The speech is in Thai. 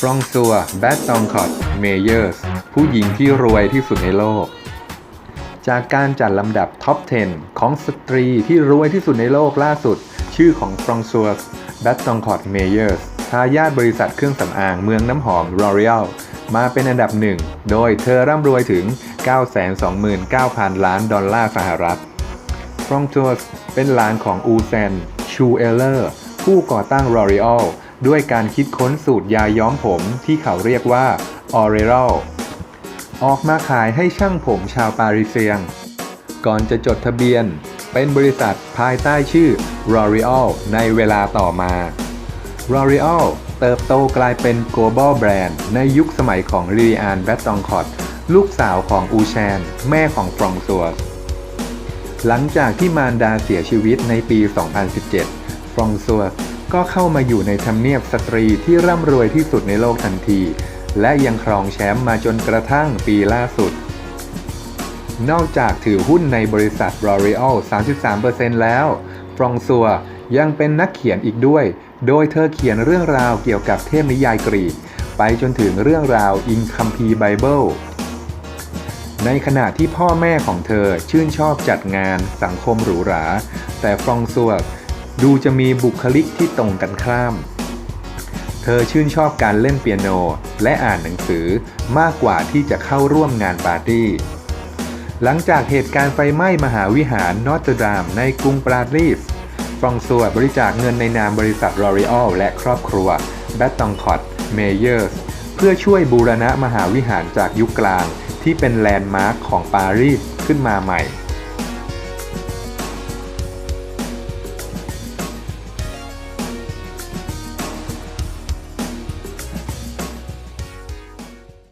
ฟรองซัวแบตตองคอตเมเยอร์สผู้หญิงที่รวยที่สุดในโลก จากการจัดลำดับท็อป 10 ของสตรีที่รวยที่สุดในโลกล่าสุด ชื่อของฟรองซัวแบตตองคอตเมเยอร์สทายาทบริษัทเครื่องสำอางเมืองน้ำหอม L'Oreal มาเป็นอันดับหนึ่ง โดยเธอร่ำรวยถึง 929,000 ล้านดอลลาร์สหรัฐ ฟรองจัวสเป็นหลานของอูแซน ชูเอลเลอร์ ผู้ก่อตั้ง L'Oreal ด้วยการคิดค้นสูตรยาย้อมผมที่เขาเรียกว่า o r e a l ออกมาขายให้ช่างผมชาวปารีเซียง ก่อนจะจดทะเบียน เป็นบริษัทภายใต้ชื่อ L'Oreal ในเวลาต่อมา L'Oreal เติบโตกลายเป็น global brand ในยุคสมัยของ l i l i a n b a t t o n c o t ลูกสาวของอูแชน แม่ของฟรองซัวหลังจากที่มารดาเสียชีวิตในปี 2017 ฟรองซัว ก็เข้ามาอยู่ในทำเนียบสตรีที่ร่ำรวยที่สุดในโลกทันที และยังครองแชมป์มาจนกระทั่งปีล่าสุด นอกจากถือหุ้นในบริษัท L'Oreal 33%แล้ว ฟรองซัวยังเป็นนักเขียนอีกด้วย โดยเธอเขียนเรื่องราวเกี่ยวกับเทพนิยายกรีก ไปจนถึงเรื่องราวอิงคัมภีร์ไบเบิลในขณะที่พ่อแม่ของเธอชื่นชอบจัดงานสังคมหรูหรา แต่ฟรองซัว ดูจะมีบุคลิกที่ตรงกันข้าม เธอชื่นชอบการเล่นเปียโนและอ่านหนังสือมากกว่าที่จะเข้าร่วมงานปาร์ตี้ หลังจากเหตุการณ์ไฟไหม้มหาวิหารนอตเตอร์ดามในกรุงปารีสฟรองซัวบริจาคเงินในนามบริษัท L'Oreal และครอบครัวแบตตองคอตเมเยอร์สเพื่อช่วยบูรณะมหาวิหารจากยุคกลางที่เป็นแลนด์มาร์คของปารีสขึ้นมาใหม่